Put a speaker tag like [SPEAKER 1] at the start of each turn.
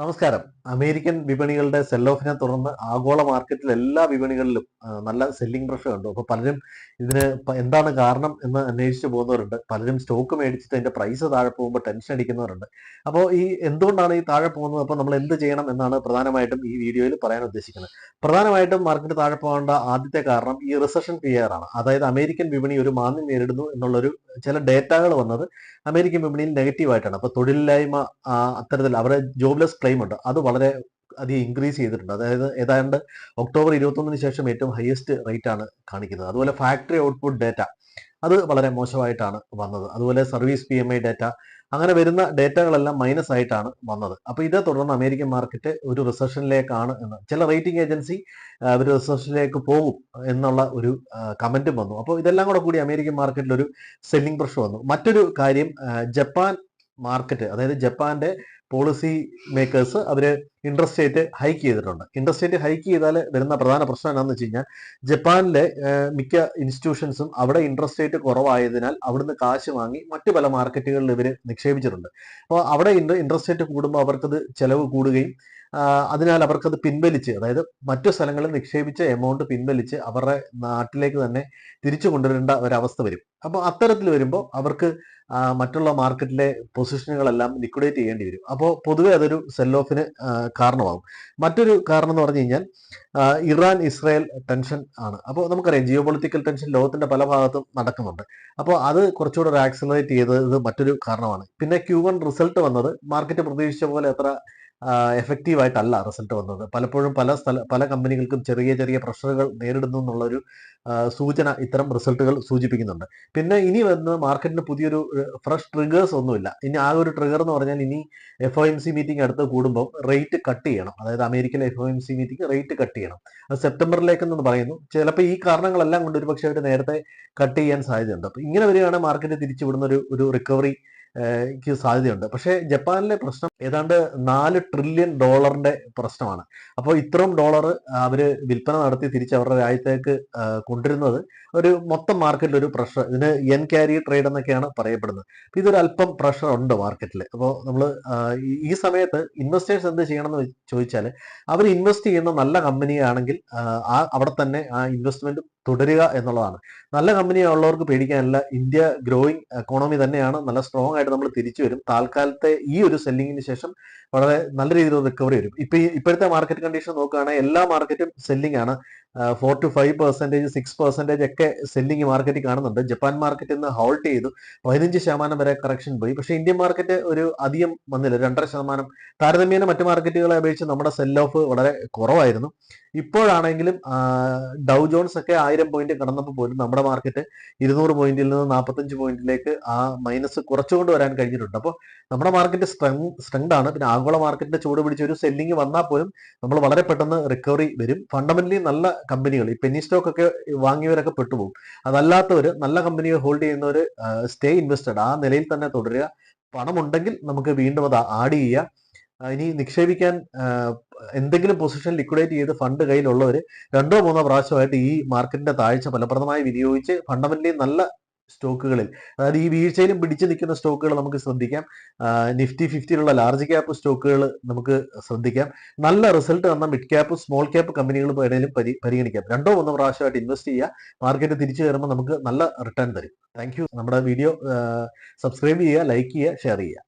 [SPEAKER 1] നമസ്കാരം. American വിപണികളുടെ cell ഓഫിനെ തുടർന്ന് ആഗോള മാർക്കറ്റിൽ എല്ലാ വിപണികളിലും നല്ല സെല്ലിംഗ് പ്രഷർ ഉണ്ട്. അപ്പോൾ പലരും ഇതിന് എന്താണ് കാരണം എന്ന് അന്വേഷിച്ചു പോകുന്നവരുണ്ട്. പലരും സ്റ്റോക്ക് മേടിച്ചിട്ട് അതിന്റെ പ്രൈസ് താഴെ പോകുമ്പോൾ ടെൻഷൻ അടിക്കുന്നവരുണ്ട്. അപ്പോൾ ഈ എന്തുകൊണ്ടാണ് ഈ താഴെ പോകുന്നത്? അപ്പോൾ നമ്മൾ എന്ത് ചെയ്യണം എന്നാണ് പ്രധാനമായിട്ടും ഈ വീഡിയോയിൽ പറയാൻ ഉദ്ദേശിക്കുന്നത്. പ്രധാനമായിട്ടും മാർക്കറ്റ് താഴെ പോകേണ്ട ആദ്യത്തെ കാരണം ഈ റിസഷൻ ഫിയർ ആണ്. അതായത് അമേരിക്കൻ വിപണി ഒരു മാന്യം നേരിടുന്നു എന്നുള്ളൊരു ചില ഡേറ്റകൾ വന്നത് അമേരിക്കൻ വിപണിയിൽ നെഗറ്റീവായിട്ടാണ് അപ്പോൾ തൊഴിലില്ലായ്മ അത്തരത്തിൽ അവരുടെ ജോബ്ലെസ് ക്ലെയിം ഉണ്ട്. അത് വളരെ അധികം ഇൻക്രീസ് ചെയ്തിട്ടുണ്ട്. അതായത് ഏതാണ്ട് ഒക്ടോബർ ഇരുപത്തൊന്നിന് ശേഷം ഏറ്റവും ഹയസ്റ്റ് റേറ്റ് ആണ് കാണിക്കുന്നത്. അതുപോലെ ഫാക്ടറി ഔട്ട്പുട്ട് ഡേറ്റ അത് വളരെ മോശമായിട്ടാണ് വന്നത്. അതുപോലെ service P M I data അങ്ങനെ വരുന്ന ഡേറ്റകളെല്ലാം മൈനസ് ആയിട്ടാണ് വന്നത്. അപ്പോൾ ഇതേ തുടർന്ന് അമേരിക്കൻ മാർക്കറ്റ് ഒരു റിസഷനിലേക്കാണ് എന്ന്. ചില റേറ്റിംഗ് ഏജൻസി ഒരു റിസഷനിലേക്ക് പോകും എന്നുള്ള ഒരു കമന്റും വന്നു. അപ്പോൾ ഇതെല്ലാം കൂടെ കൂടി അമേരിക്കൻ മാർക്കറ്റിൽ ഒരു സെല്ലിംഗ് പ്രഷർ വന്നു. മറ്റൊരു കാര്യം ജപ്പാൻ മാർക്കറ്റ് അതായത് ജപ്പാന്റെ പോളിസി മേക്കേഴ്സ് അവർ ഇൻട്രസ്റ്റ് റേറ്റ് ഹൈക്ക് ചെയ്തിട്ടുണ്ട്. ഇൻട്രസ്റ്റ് റേറ്റ് ഹൈക്ക് ചെയ്താൽ വരുന്ന പ്രധാന പ്രശ്നം എന്താണെന്ന് വെച്ച് കഴിഞ്ഞാൽ ജപ്പാനിലെ മിക്ക ഇൻസ്റ്റിറ്റ്യൂഷൻസും അവിടെ ഇൻട്രസ്റ്റ് റേറ്റ് കുറവായതിനാൽ അവിടുന്ന് കാശ് വാങ്ങി മറ്റു പല മാർക്കറ്റുകളിൽ ഇവർ നിക്ഷേപിച്ചിട്ടുണ്ട്. അപ്പോൾ അവിടെ ഇൻട്രസ്റ്റ് റേറ്റ് കൂടുമ്പോൾ അവർക്കത് ചെലവ് കൂടുകയും അതിനാൽ അവർക്കത് പിൻവലിച്ച് അതായത് മറ്റു സ്ഥലങ്ങളിൽ നിക്ഷേപിച്ച എമൗണ്ട് പിൻവലിച്ച് അവരുടെ നാട്ടിലേക്ക് തന്നെ തിരിച്ചു കൊണ്ടുവരേണ്ട ഒരവസ്ഥ വരും. അപ്പോൾ അത്തരത്തിൽ വരുമ്പോൾ അവർക്ക് മറ്റുള്ള മാർക്കറ്റിലെ പൊസിഷനുകളെല്ലാം ലിക്വിഡേറ്റ് ചെയ്യേണ്ടി വരും. അപ്പോൾ പൊതുവെ അതൊരു സെൽ ഓഫിന് കാരണമാകും. മറ്റൊരു കാരണം എന്ന് പറഞ്ഞു കഴിഞ്ഞാൽ ഇറാൻ ഇസ്രായേൽ ടെൻഷൻ ആണ്. അപ്പോൾ നമുക്കറിയാം ജിയോ പൊളിറ്റിക്കൽ ടെൻഷൻ ലോകത്തിന്റെ പല ഭാഗത്തും നടക്കുന്നുണ്ട്. അപ്പോൾ അത് കുറച്ചുകൂടെ ഒരു ആക്സലറേറ്റ് ചെയ്തത് മറ്റൊരു കാരണമാണ്. പിന്നെ ക്യൂ വൺ റിസൾട്ട് വന്നത് മാർക്കറ്റ് പ്രതീക്ഷിച്ച പോലെ അത്ര എഫക്റ്റീവ് ആയിട്ടല്ല റിസൾട്ട് വന്നത്. പലപ്പോഴും പല സ്ഥല പല കമ്പനികൾക്കും ചെറിയ ചെറിയ പ്രഷറുകൾ നേരിടുന്നു എന്നുള്ളൊരു സൂചന ഇത്തരം റിസൾട്ടുകൾ സൂചിപ്പിക്കുന്നുണ്ട്. പിന്നെ ഇനി വന്ന് മാർക്കറ്റിന് പുതിയൊരു ഫ്രഷ് ട്രിഗേഴ്സ് ഒന്നുമില്ല. ഇനി ആ ഒരു ട്രിഗർ എന്ന് പറഞ്ഞാൽ ഇനി F O M C meeting അടുത്ത് കൂടുമ്പോൾ റേറ്റ് കട്ട് ചെയ്യണം. അതായത് അമേരിക്കയിലെ F O M C meeting rate cut ചെയ്യണം. അത് സെപ്റ്റംബറിലേക്കെന്ന് പറയുന്നു. ചിലപ്പോൾ ഈ കാരണങ്ങളെല്ലാം കൊണ്ട് ഒരു പക്ഷേ അവർ നേരത്തെ കട്ട് ചെയ്യാൻ സാധ്യതയുണ്ട്. അപ്പോൾ ഇങ്ങനെ വരികയാണെങ്കിൽ മാർക്കറ്റ് തിരിച്ചുവിടുന്ന ഒരു ഒരു റിക്കവറിക്ക് സാധ്യതയുണ്ട്. പക്ഷേ ജപ്പാനിലെ പ്രശ്നം ഏതാണ്ട് നാല് ട്രില്യൺ ഡോളറിന്റെ പ്രശ്നമാണ്. അപ്പോൾ ഇത്രയും ഡോളർ അവർ വിൽപ്പന നടത്തി തിരിച്ച് അവരുടെ രാജ്യത്തേക്ക് കൊണ്ടിരുന്നത് ഒരു മൊത്തം മാർക്കറ്റിൽ ഒരു പ്രഷർ ഇതിന് എൻ ക്യാരി ട്രേഡ് എന്നൊക്കെയാണ് പറയപ്പെടുന്നത്. അപ്പൊ ഇതൊരു അല്പം പ്രഷർ ഉണ്ട് മാർക്കറ്റിൽ അപ്പോൾ നമ്മൾ ഈ സമയത്ത് ഇൻവെസ്റ്റേഴ്സ് എന്ത് ചെയ്യണമെന്ന് ചോദിച്ചാൽ അവർ ഇൻവെസ്റ്റ് ചെയ്യുന്ന നല്ല കമ്പനിയാണെങ്കിൽ ആ അവിടെ തന്നെ ആ ഇൻവെസ്റ്റ്മെന്റ് തുടരുക എന്നുള്ളതാണ്. നല്ല കമ്പനി ഉള്ളവർക്ക് പേടിക്കാനില്ല. ഇന്ത്യ ഗ്രോയിങ് എക്കോണമി തന്നെയാണ്. നല്ല സ്ട്രോങ് ആയിട്ട് നമ്മൾ തിരിച്ചു വരും. താൽക്കാലത്തെ ഈ ഒരു സെല്ലിങ്ങിന് ശേഷം വളരെ നല്ല രീതിയിൽ റിക്കവറി വരും ഇപ്പൊ ഇപ്പോഴത്തെ മാർക്കറ്റ് കണ്ടീഷൻ നോക്കുകയാണെങ്കിൽ എല്ലാ മാർക്കറ്റും സെല്ലിംഗ് ആണ്. Four to five percentage six percentage ഒക്കെ സെല്ലിംഗ് മാർക്കറ്റിൽ കാണുന്നുണ്ട്. ജപ്പാൻ മാർക്കറ്റ് ഇന്ന് ഹോൾട്ട് ചെയ്തു. പതിനഞ്ച് ശതമാനം വരെ കറക്ഷൻ പോയി. പക്ഷേ ഇന്ത്യൻ മാർക്കറ്റ് ഒരു അധികം വന്നില്ല. രണ്ടര ശതമാനം. താരതമ്യേന മറ്റു മാർക്കറ്റുകളെ അപേക്ഷിച്ച് നമ്മുടെ സെൽ ഓഫ് വളരെ കുറവായിരുന്നു. ഇപ്പോഴാണെങ്കിലും ഡൗ ജോൺസ് ഒക്കെ ആയിരം പോയിന്റ് കടന്നപ്പോൾ പോലും നമ്മുടെ മാർക്കറ്റ് ഇരുന്നൂറ് പോയിന്റിൽ നിന്ന് നാൽപ്പത്തഞ്ച് പോയിന്റിലേക്ക് ആ മൈനസ് കുറച്ചുകൊണ്ട് വരാൻ കഴിഞ്ഞിട്ടുണ്ട്. അപ്പോൾ നമ്മുടെ മാർക്കറ്റ് സ്ട്രെങ് സ്ട്രെങ്ത് ആണ്. പിന്നെ ആഗോള മാർക്കറ്റിന്റെ ചൂട് പിടിച്ച ഒരു സെല്ലിംഗ് വന്നാൽ പോലും നമ്മൾ വളരെ പെട്ടെന്ന് റിക്കവറി വരും. ഫണ്ടമെന്റലി നല്ല കമ്പനികൾ ഈ പെന്നി സ്റ്റോക്ക് ഒക്കെ വാങ്ങിയവരൊക്കെ പെട്ടുപോകും. അതല്ലാത്തവർ നല്ല കമ്പനികൾ ഹോൾഡ് ചെയ്യുന്നവർ സ്റ്റേ ഇൻവെസ്റ്റഡ് ആ നിലയിൽ തന്നെ തുടരുക. പണമുണ്ടെങ്കിൽ നമുക്ക് വീണ്ടും അത് ആഡ് ചെയ്യുക. ഇനി നിക്ഷേപിക്കാൻ എന്തെങ്കിലും പൊസിഷൻ ലിക്വിഡേറ്റ് ചെയ്ത് ഫണ്ട് കയ്യിലുള്ളവർ രണ്ടോ മൂന്നോ പ്രാവശ്യമായിട്ട് ഈ മാർക്കറ്റിന്റെ താഴ്ച ഫലപ്രദമായി വിനിയോഗിച്ച് ഫണ്ടമെന്റലി നല്ല സ്റ്റോക്കുകളിൽ. അതായത് ഈ വീഴ്ചയിലും പിടിച്ചു നിൽക്കുന്ന സ്റ്റോക്കുകൾ നമുക്ക് ശ്രദ്ധിക്കാം. നിഫ്റ്റി ഫിഫ്റ്റിയിലുള്ള ലാർജ് ക്യാപ്പ് സ്റ്റോക്കുകൾ നമുക്ക് ശ്രദ്ധിക്കാം. നല്ല റിസൾട്ട് തന്ന മിഡ് ക്യാപ്പ് സ്മോൾ ക്യാപ്പ് കമ്പനികൾ ഇടയിലും പരി പരിഗണിക്കാം. രണ്ടോ മൂന്നോ പ്രാവശ്യമായിട്ട് ഇൻവെസ്റ്റ് ചെയ്യുക. മാർക്കറ്റ് തിരിച്ചു കയറുമ്പോൾ നമുക്ക് നല്ല റിട്ടേൺ തരും. താങ്ക് നമ്മുടെ വീഡിയോ സബ്സ്ക്രൈബ് ചെയ്യുക ലൈക്ക് ചെയ്യുക ഷെയർ ചെയ്യുക.